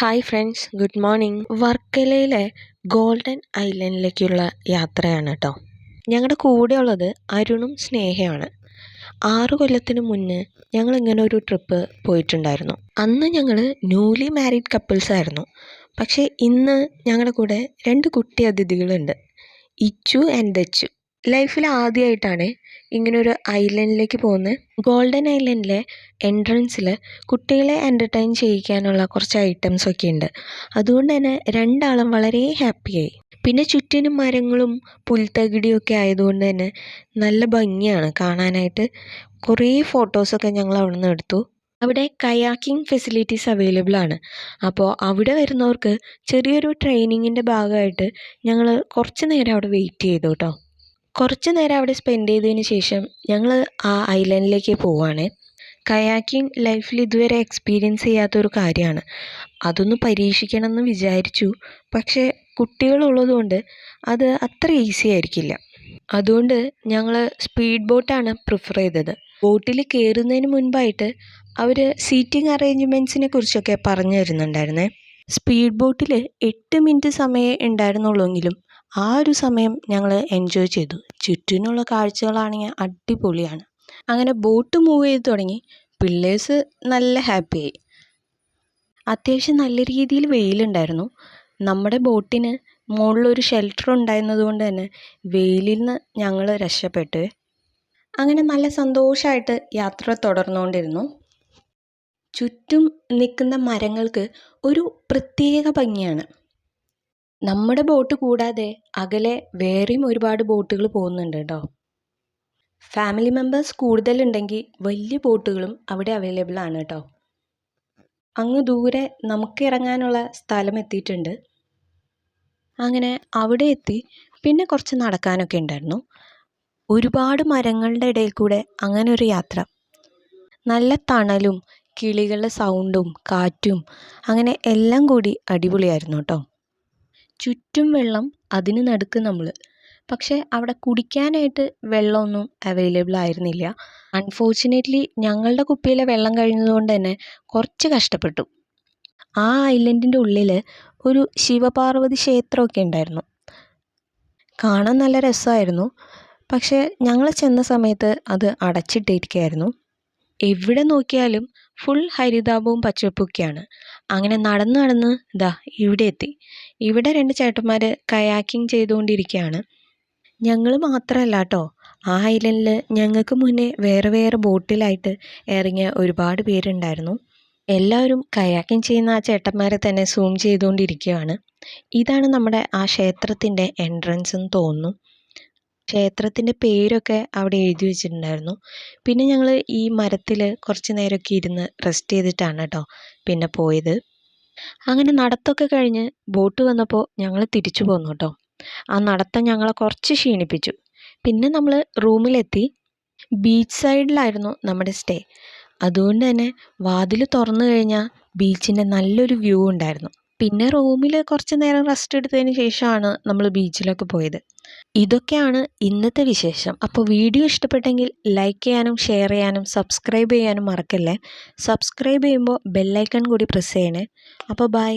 Hi friends good morning. വർക്കലയിലെ golden ഐലൻഡിലേക്കുള്ള യാത്രയാണ് കേട്ടോ ഞങ്ങളുടെ കൂടെയുള്ളത് അരുണും സ്നേഹയാണ്. ആറു കൊല്ലത്തിന് മുന്നേ ഞങ്ങൾ ഇങ്ങനെ ഒരു ട്രിപ്പ് പോയിട്ടുണ്ടായിരുന്നു. അന്ന് ഞങ്ങൾ ന്യൂലി മാരീഡ് കപ്പിൾസ് ആയിരുന്നു. പക്ഷേ ഇന്ന് ഞങ്ങളുടെ കൂടെ രണ്ട് കുട്ടി അതിഥികളുണ്ട്. ഇച്ചു ആൻഡ് ദച്ചു. ലൈഫിൽ ആദ്യമായിട്ടാണ് ഇങ്ങനൊരു ഐലൻഡിലേക്ക് പോകുന്നത്. ഗോൾഡൻ ഐലൻഡിലെ എൻട്രൻസിൽ കുട്ടികളെ എന്റർടൈൻ ചെയ്യിക്കാനുള്ള കുറച്ച് ഐറ്റംസ് ഒക്കെ ഉണ്ട്. അതുകൊണ്ട് തന്നെ രണ്ടാളും വളരെ ഹാപ്പിയായി പിന്നെ ചുറ്റിനും മരങ്ങളും പുൽത്തകിടിയും ഒക്കെ ആയതുകൊണ്ട് തന്നെ നല്ല ഭംഗിയാണ് കാണാനായിട്ട്. കുറേ ഫോട്ടോസൊക്കെ ഞങ്ങൾ അവിടെ നിന്ന് എടുത്തു. അവിടെ കയാക്കിംഗ് ഫെസിലിറ്റീസ് അവൈലബിൾ ആണ്. അപ്പോൾ അവിടെ വരുന്നവർക്ക് ചെറിയൊരു ട്രെയിനിങ്ങിന്റെ ഭാഗമായിട്ട് ഞങ്ങൾ കുറച്ച് നേരം അവിടെ വെയിറ്റ് ചെയ്തു കേട്ടോ. കുറച്ച് നേരം അവിടെ സ്പെൻഡ് ചെയ്തതിന് ശേഷം ഞങ്ങൾ ആ ഐലൻഡിലേക്ക് പോവുകയാണ് കയാക്കിംഗ് ലൈഫിൽ ഇതുവരെ എക്സ്പീരിയൻസ് ചെയ്യാത്തൊരു കാര്യമാണ്. അതൊന്ന് പരീക്ഷിക്കണം എന്ന് വിചാരിച്ചു. പക്ഷേ കുട്ടികളുള്ളതുകൊണ്ട് അത് അത്ര ഈസി ആയിരിക്കില്ല. അതുകൊണ്ട് ഞങ്ങൾ സ്പീഡ് ബോട്ടാണ് പ്രിഫർ ചെയ്തത്. ബോട്ടിൽ കയറുന്നതിന് മുൻപായിട്ട് അവർ സീറ്റിംഗ് അറേഞ്ച്മെന്റ്സിനെ കുറിച്ചൊക്കെ പറഞ്ഞു തരുന്നുണ്ടായിരുന്നേ. സ്പീഡ് ബോട്ടിൽ എട്ട് മിനിറ്റ് സമയമേ ഉണ്ടായിരുന്നുള്ളൂവെങ്കിലും ആ ഒരു സമയം ഞങ്ങൾ എൻജോയ് ചെയ്തു. ചുറ്റിനുള്ള കാഴ്ചകളാണെങ്കിൽ അടിപൊളിയാണ്. അങ്ങനെ ബോട്ട് മൂവ് ചെയ്ത് തുടങ്ങി. പിള്ളേഴ്സ് നല്ല ഹാപ്പിയായി അത്യാവശ്യം നല്ല രീതിയിൽ വെയിലുണ്ടായിരുന്നു. നമ്മുടെ ബോട്ടിന് മുകളിലൊരു ഷെൽട്ടർ ഉണ്ടായിരുന്നത് കൊണ്ട് തന്നെ വെയിലിൽ നിന്ന് ഞങ്ങൾ രക്ഷപ്പെട്ടു അങ്ങനെ നല്ല സന്തോഷമായിട്ട് യാത്ര തുടർന്നുകൊണ്ടിരുന്നു. ചുറ്റും നിൽക്കുന്ന മരങ്ങൾക്ക് ഒരു പ്രത്യേക ഭംഗിയാണ്. നമ്മുടെ ബോട്ട് കൂടാതെ അകലെ വേറെയും ഒരുപാട് ബോട്ടുകൾ പോകുന്നുണ്ട് കേട്ടോ. ഫാമിലി മെമ്പേഴ്സ് കൂടുതലുണ്ടെങ്കിൽ വലിയ ബോട്ടുകളും അവിടെ അവൈലബിൾ ആണ് കേട്ടോ. അങ്ങ് ദൂരെ നമുക്ക് ഇറങ്ങാനുള്ള സ്ഥലം എത്തിയിട്ടുണ്ട്. അങ്ങനെ അവിടെ എത്തി പിന്നെ കുറച്ച് നടക്കാനൊക്കെ ഉണ്ടായിരുന്നു. ഒരുപാട് മരങ്ങളുടെ ഇടയിൽ കൂടെ അങ്ങനെ ഒരു യാത്ര. നല്ല തണലും കിളികളുടെ സൗണ്ടും കാറ്റും അങ്ങനെ എല്ലാം കൂടി അടിപൊളിയായിരുന്നു കേട്ടോ. ചുറ്റും വെള്ളം അതിന് നടുക്ക് നമ്മൾ പക്ഷേ അവിടെ കുടിക്കാനായിട്ട് വെള്ളമൊന്നും അവൈലബിൾ ആയിരുന്നില്ല. അൺഫോർച്ചുനേറ്റ്ലി ഞങ്ങളുടെ കുപ്പിയിലെ വെള്ളം കഴിഞ്ഞതുകൊണ്ട് തന്നെ കുറച്ച് കഷ്ടപ്പെട്ടു. ആ ഐലൻഡിന്റെ ഉള്ളിൽ ഒരു ശിവപാർവതി ക്ഷേത്രമൊക്കെ ഉണ്ടായിരുന്നു. കാണാൻ നല്ല രസമായിരുന്നു. പക്ഷേ ഞങ്ങൾ ചെന്ന സമയത്ത് അത് അടച്ചിട്ടിരിക്കുകയായിരുന്നു. എവിടെ നോക്കിയാലും ഫുൾ ഹരിതാപവും പച്ചപ്പൊക്കെയാണ്. അങ്ങനെ നടന്ന് നടന്ന് ദാ ഇവിടെ എത്തി. ഇവിടെ രണ്ട് ചേട്ടന്മാർ കയാക്കിംഗ് ചെയ്തുകൊണ്ടിരിക്കുകയാണ് ഞങ്ങൾ മാത്രമല്ല കേട്ടോ ആ ഐലൻഡിൽ ഞങ്ങൾക്ക് മുന്നേ വേറെ വേറെ ബോട്ടിലായിട്ട് ഇറങ്ങിയ ഒരുപാട് പേരുണ്ടായിരുന്നു. എല്ലാവരും കയാക്കിംഗ് ചെയ്യുന്ന ആ ചേട്ടന്മാരെ തന്നെ സൂം ചെയ്തുകൊണ്ടിരിക്കുകയാണ്. ഇതാണ് നമ്മുടെ ആ ക്ഷേത്രത്തിന്റെ എൻട്രൻസ് എന്ന് തോന്നുന്നു. ക്ഷേത്രത്തിന്റെ പേരൊക്കെ അവിടെ എഴുതി വെച്ചിട്ടുണ്ടായിരുന്നു. പിന്നെ ഞങ്ങൾ ഈ മരത്തിൽ കുറച്ച് നേരമൊക്കെ ഇരുന്ന് റെസ്റ്റ് ചെയ്തിട്ടാണ് കേട്ടോ പിന്നെ പോയത്. അങ്ങനെ നടത്തമൊക്കെ കഴിഞ്ഞ് ബോട്ട് വന്നപ്പോൾ ഞങ്ങൾ തിരിച്ചു പോന്നു കേട്ടോ ആ നടത്തം ഞങ്ങളെ കുറച്ച് ക്ഷീണിപ്പിച്ചു. പിന്നെ നമ്മൾ റൂമിലെത്തി. ബീച്ച് സൈഡിലായിരുന്നു നമ്മുടെ സ്റ്റേ. അതുകൊണ്ട് തന്നെ വാതിൽ തുറന്നു കഴിഞ്ഞാൽ ബീച്ചിന്റെ നല്ലൊരു വ്യൂ ഉണ്ടായിരുന്നു. പിന്നെ റൂമിൽ കുറച്ച് നേരം റെസ്റ്റ് എടുത്തതിന് ശേഷമാണ് നമ്മൾ ബീച്ചിലൊക്കെ പോയത്. ഇതൊക്കെയാണ് ഇന്നത്തെ വിശേഷം. അപ്പോൾ വീഡിയോ ഇഷ്ടപ്പെട്ടെങ്കിൽ ലൈക്ക് ചെയ്യാനും ഷെയർ ചെയ്യാനും സബ്സ്ക്രൈബ് ചെയ്യാനും മറക്കല്ലേ? സബ്സ്ക്രൈബ് ചെയ്യുമ്പോൾ ബെല്ലൈക്കൺ കൂടി പ്രസ് ചെയ്യണേ. അപ്പോൾ ബൈ